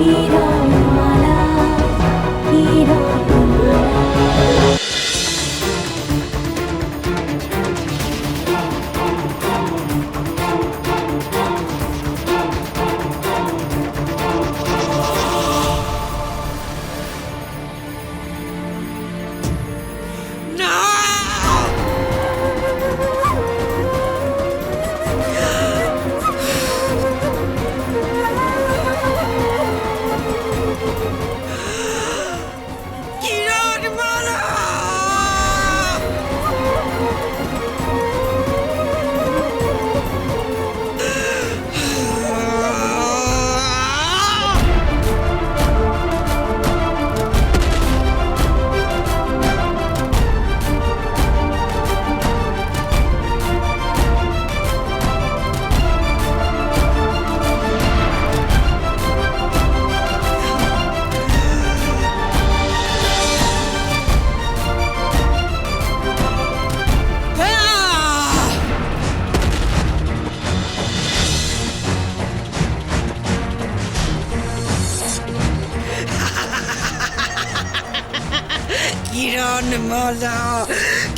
কিরণমালা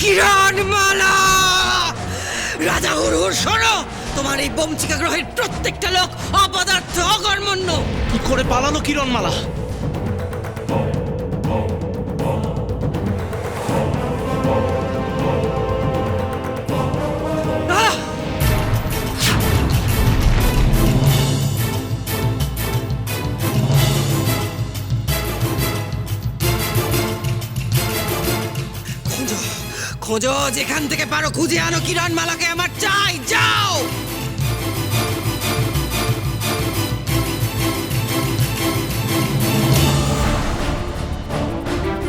কিরণ মালা। রাজা হুর শোনো, তোমার এই বমচিকা গ্রহের প্রত্যেকটা লোক অপদার্থ, অকর্মণ্য। কি করে পালালো কিরণমালা খোঁজো, যেখান থেকে পারো খুঁজে আনো কিরণ মালাকে আমার চাই, যাও!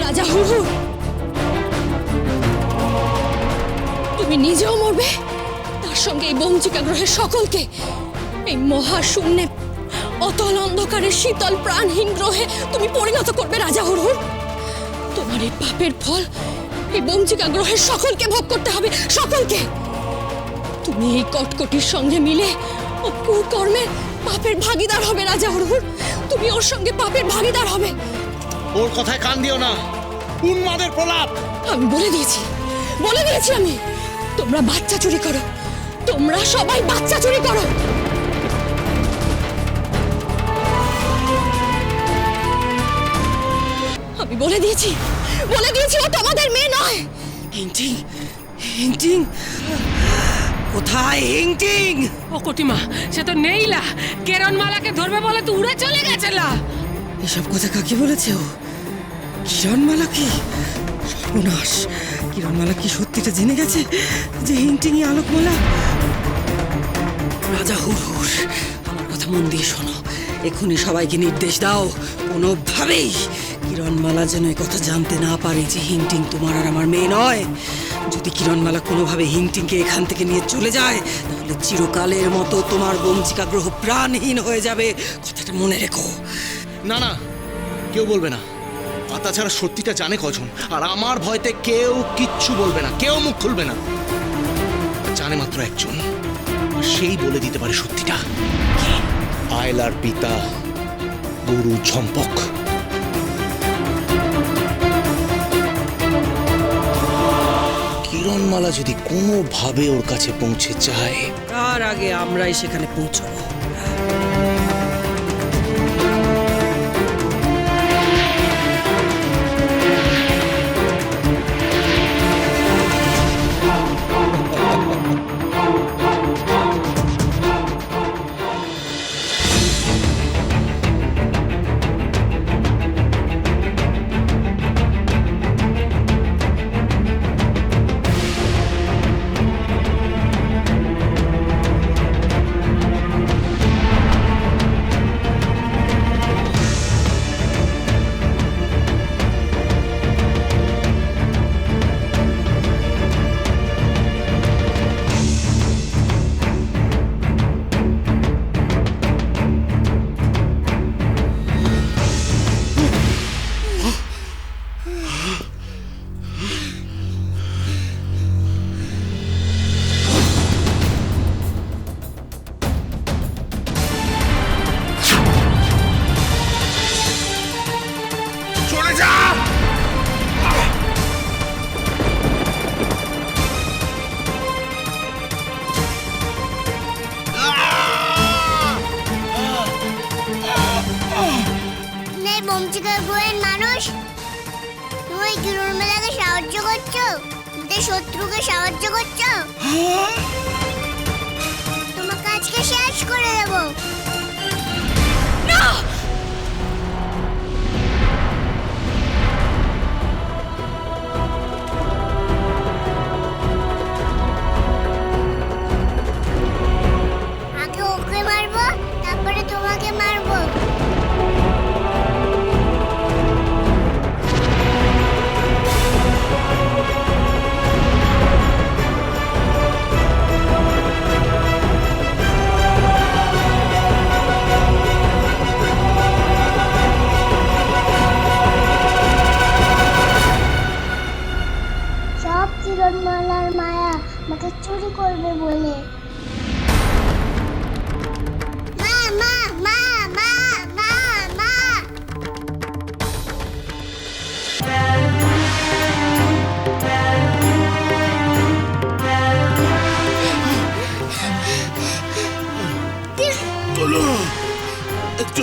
রাজা হুহু! তুমি নিজেও মরবে? তার সঙ্গে এই বঞ্চিকা গ্রহের সকলকে, এই মহাশূন্যে অতল অন্ধকারে শীতল প্রাণহীন গ্রহে তুমি পরিণত করবে, রাজা হুরহুর। তোমার এই পাপের ফল এই বঞ্চিকা গ্রহের সকলকে ভোগ করতে হবে সকলকে। তুমি এই কটকটির সঙ্গে মিলে ও কুকর্মের পাপের ভাগিদার হবে রাজা হুরহুর তুমি ওর সঙ্গে পাপের ভাগিদার হবে। ওর কথায় কান দিও না। উন্মাদের প্রলাপ। আমি বলে দিয়েছি বলে দিয়েছি আমি। তোমরা বাচ্চা চুরি করো। তোমরা সবাই বাচ্চা চুরি করো। আমি বলে দিয়েছি বলে দিয়েছি ও তোমাদের মেয়ে হিংটিং হিংটিং। কোথায় হিংটিং? ও কটিমা সে তো নেইলা কেরণমালাকে ধরবে বলে তো উড়ে চলে গেছেলা এসব কথা কাকে বলেছে ও? কিরণমালা কি? সর্বনাশ। কিরণমালা কি সত্যিটা জেনে গেছে যে হিংটিংই আলোকমালা? রাজা হুর হুর আমার কথা মন দিয়ে শোনো। এক্ষুনি সবাইকে নির্দেশ দাও কোনোভাবেই কিরণমালা যেন এই কথা জানতে না পারে যে হিংটিং তোমার আর আমার মেয়ে নয়। যদি কিরণমালা কোনোভাবে হিংটিংকে এখান থেকে নিয়ে চলে যায়, তাহলে চিরকালের মতো তোমার বঞ্চিকা গ্রহ প্রাণহীন হয়ে যাবে। কথাটা মনে রেখো। না না, কেউ বলবে না। আর তাছাড়া সত্যিটা জানে কজন, আর আমার ভয়তে কেউ কিচ্ছু বলবে না, কেউ মুখ খুলবে না। জানে মাত্র একজন সেই বলে দিতে পারে সত্যিটা। আয়লার পিতা গুরু ঝম্পক। কিরণমালা যদি কোনোভাবে ওর কাছে পৌঁছে যায়। তার আগে আমরাই সেখানে পৌঁছবো? তুমি উর্মিলাকে মেলাকে সাহায্য করছ? আমাদের শত্রুকে সাহায্য করছ? তোমাকে আজকে শেষ করে দেবো। আগে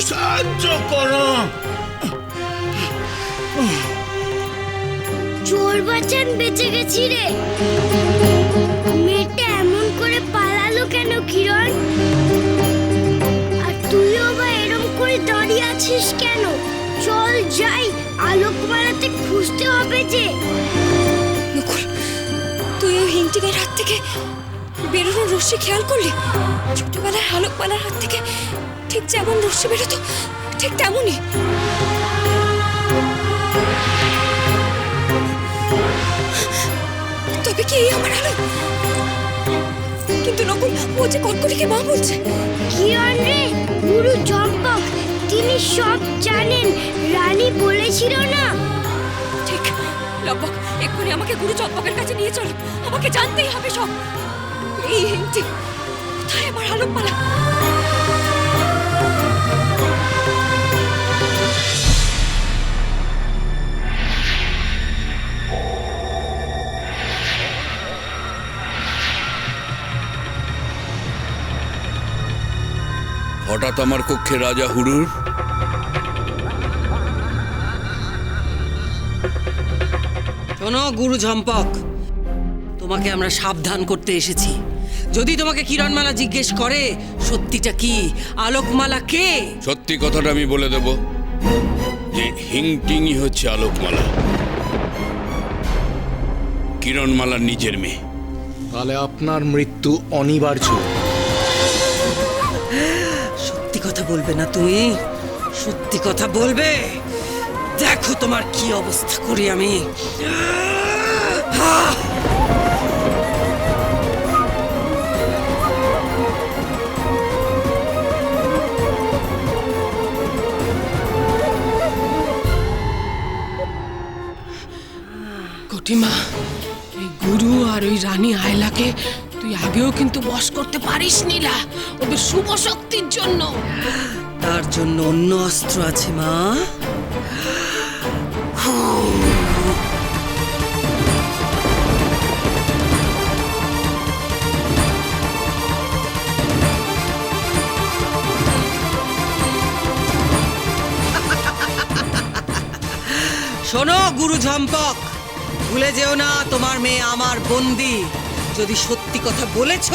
সাহায্য করো। চোর বাচ্চান বেঁচে গেছি রে। মেয়েটা এমন করে পালালো কেন কিরণ? আর তুইও বা এরম করে দাঁড়িয়ে আছিস কেন? চল যাই আলোকমালাতে খুঁজতে হবে যে। মুকুল তুই ওই হিংটিংয়ের হাত থেকে বেরোনোর রশ্মি খেয়াল করলি? ছোটবেলার আলোকমালার হাত থেকে ঠিক যেমন রশ্মি বেরোতো ঠিক তেমনই। তবে কি এই আমার আলো? কিন্তু নকুল ও যে কটকটিকে মা বলছে। কিরণ রে? গুরু চম্পক তিনি সব জানেন রানী বলেছিল না। ঠিক লব্বক এক্ষুনি আমাকে গুরু চম্পকের কাছে নিয়ে চল। আমাকে জানতেই হবে সব। এই হিংটি কোথায় আমার আলোকমালা? হঠাৎ আমার কক্ষে রাজা হুড়ুর শোনো গুরু ঝম্পক। তোমাকে আমরা সাবধান করতে এসেছি। যদি তোমাকে কিরণমালা জিজ্ঞেস করে সত্যিটা কি? আলোকমালা কে? সত্যি কথাটা আমি বলে দেব যে হিংটিংই হচ্ছে আলোকমালা। কিরণমালার নিজের মেয়ে। তাহলে আপনার মৃত্যু অনিবার্য। কথা বলবে না তুমি সত্যি কথা বলবে? দেখো তোমার কি অবস্থা করি আমি। কটিমা এই গুরু আর ওই রানী আয়লাকে তুই আগেও কিন্তু বশ করতে পারিস নীলা ওদের শুভ শক্তির জন্য। তার জন্য অন্য অস্ত্র আছে, মা। শোনো, গুরু ঝম্পক। ভুলে যেও না, তোমার মেয়ে আমার বন্দি। যদি সত্যি কথা বলেছ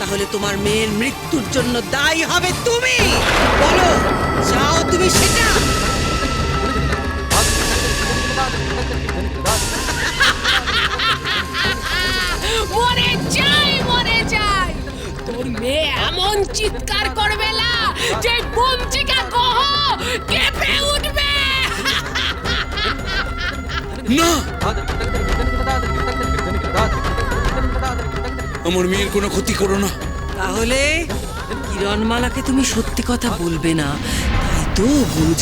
তাহলে তোমার মেয়ের মৃত্যুর জন্য দায়ী হবে তুমি। বলো চাও তুমি সেটা? মরে যাই মরে যাই। তোর মেয়ে এমন চিৎকার করবে না যে বমচিকা কহ কেঁপে উঠবে। না! আমার মেয়ের কোনো ক্ষতি করো না। তাহলে কিরণমালাকে তুমি সত্যি কথা বলবে না, তাই তো গুরু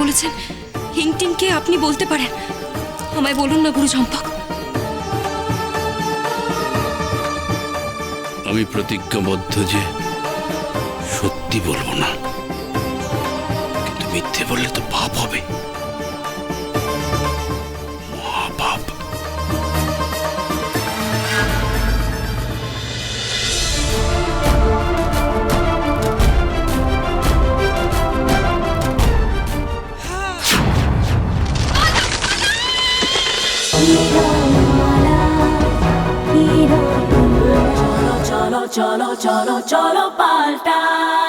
বলেছেন, হিংটিংকে আপনি বলতে পারেন। আমায় বলুন না গুরু চম্পক আমি প্রতিজ্ঞাবদ্ধ যে সত্যি বলব না। কিন্তু মিথ্যে বললে তো পাপ হবে। Cholo, cholo, paltai.